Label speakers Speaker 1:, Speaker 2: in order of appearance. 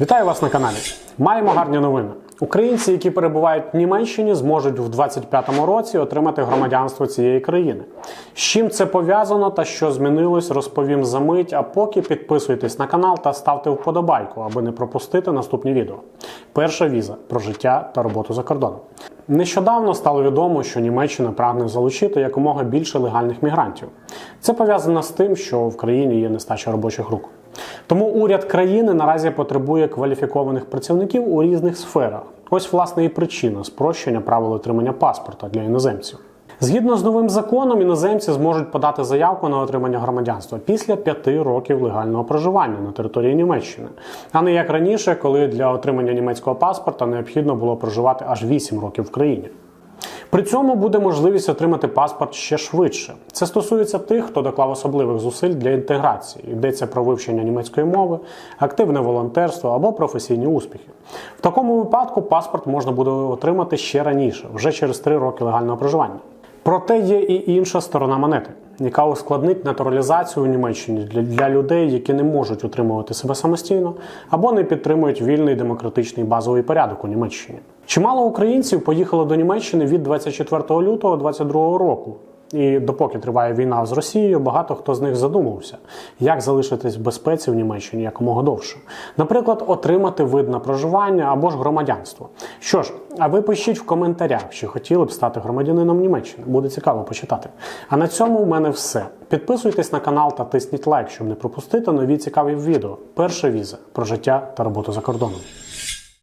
Speaker 1: Вітаю вас на каналі. Маємо гарні новини. Українці, які перебувають в Німеччині, зможуть в 25-му році отримати громадянство цієї країни. З чим це пов'язано та що змінилось, розповім за мить. А поки підписуйтесь на канал та ставте вподобайку, аби не пропустити наступні відео. Перша віза про життя та роботу за кордоном. Нещодавно стало відомо, що Німеччина прагне залучити якомога більше легальних мігрантів. Це пов'язано з тим, що в країні є нестача робочих рук. Тому уряд країни наразі потребує кваліфікованих працівників у різних сферах. Ось власне і причина спрощення правил отримання паспорта для іноземців. Згідно з новим законом, іноземці зможуть подати заявку на отримання громадянства після п'яти років легального проживання на території Німеччини, а не як раніше, коли для отримання німецького паспорта необхідно було проживати аж 8 років в країні. При цьому буде можливість отримати паспорт ще швидше. Це стосується тих, хто доклав особливих зусиль для інтеграції. Йдеться про вивчення німецької мови, активне волонтерство або професійні успіхи. В такому випадку паспорт можна буде отримати ще раніше, вже через 3 роки легального проживання. Проте є і інша сторона монети, яка ускладнить натуралізацію у Німеччині для, для людей, які не можуть утримувати себе самостійно або не підтримують вільний демократичний базовий порядок у Німеччині. Чимало українців поїхало до Німеччини від 24 лютого 2022 року. І допоки триває війна з Росією, багато хто з них задумався, як залишитись в безпеці в Німеччині якомога довше. Наприклад, отримати вид на проживання або ж громадянство. Що ж, а ви пишіть в коментарях, чи хотіли б стати громадянином Німеччини. Буде цікаво почитати. А на цьому в мене все. Підписуйтесь на канал та тисніть лайк, щоб не пропустити нові цікаві відео. Перша віза про життя та роботу за кордоном.